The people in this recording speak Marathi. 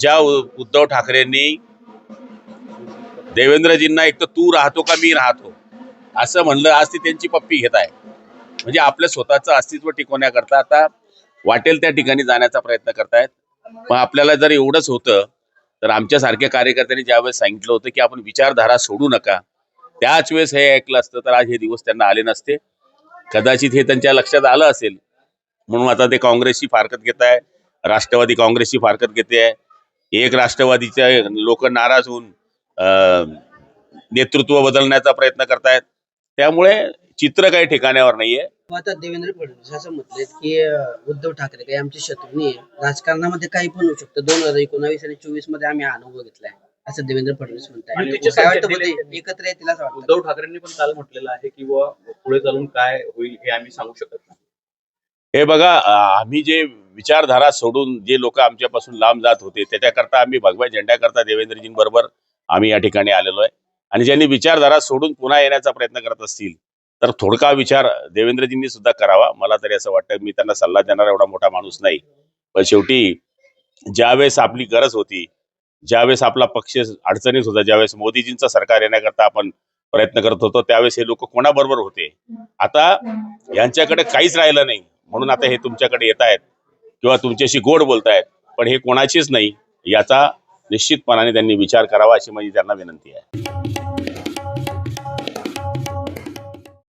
ज्या उद्धव ठाकरेंनी देवेंद्रजींना एक तर तू राहतो का मी राहतो? असं म्हणलं आज ती त्यांची पप्पी घेत आहे. म्हणजे आपल्या स्वतःचं अस्तित्व टिकवण्याकरता आता वाटेल त्या ठिकाणी जाण्याचा प्रयत्न करतायत. मग आपल्याला जर एवढंच होतं तर आमच्यासारख्या कार्यकर्त्यांनी ज्यावेळेस सांगितलं होतं की आपण विचारधारा सोडू नका त्याच वेळेस हे ऐकलं असतं तर आज हे दिवस त्यांना आले नसते. कदाचित हे त्यांच्या लक्षात आलं असेल. म्हणून आता ते काँग्रेसची फारकत घेत आहे राष्ट्रवादी काँग्रेसची फारकत घेते आहे. एक राष्ट्रवादीचे लोक नाराज होऊन नेतृत्व बदलण्याचा प्रयत्न करतायत. त्यामुळे चित्र काही ठिकाण्यावर नाहीये. मग आता देवेंद्र फडणवीस असं म्हटलंय की उद्धव ठाकरे काही आमचे शत्रू नाही राजकारणामध्ये काही पण होऊ शकतं. दोन हजार एकोणावीस आणि चोवीसमध्ये आम्ही अनुभव घेतलाय असं देवेंद्र फडणवीस म्हणताय. युतीचे काय वाटतं संकेत बरं दिले ते एकत्र येतील असं वाटतं? उद्धव ठाकरेंनी पण काल म्हटलेलं आहे की बुवा पुढे चालून काय होईल हे आम्ही सांगू शकत नाही. हे बघा आम्ही जे विचारधारा सोडून जे लोक आमच्यापासून लांब जात होते त्याच्याकरता आम्ही भगव्या झेंड्याकरता देवेंद्रजींबरोबर आम्ही या ठिकाणी आलेलो आहे. आणि ज्यांनी विचारधारा सोडून पुन्हा येण्याचा प्रयत्न करत असतील तर थोडका विचार देवेंद्रजींनी सुद्धा करावा. मला तरी असं वाटतं मी त्यांना सल्ला देणारा एवढा मोठा माणूस नाही. पण शेवटी ज्यावेळेस आपली गरज होती ज्यावेळेस आपला पक्ष अडचणीत होता ज्यावेळेस मोदीजींचं सरकार येण्याकरता आपण प्रयत्न करत होतो त्यावेळेस हे लोक कोणाबरोबर होते? आता यांच्याकडे काहीच राहिलं नाही. म्हणून आता हे तुमच्याकडे येत आहेत. किंवा तुमच्याशी गोड बोलतायत पण हे कोणाचीच नाही याचा निश्चितपणाने त्यांनी विचार करावा अशी माझी त्यांना विनंती आहे.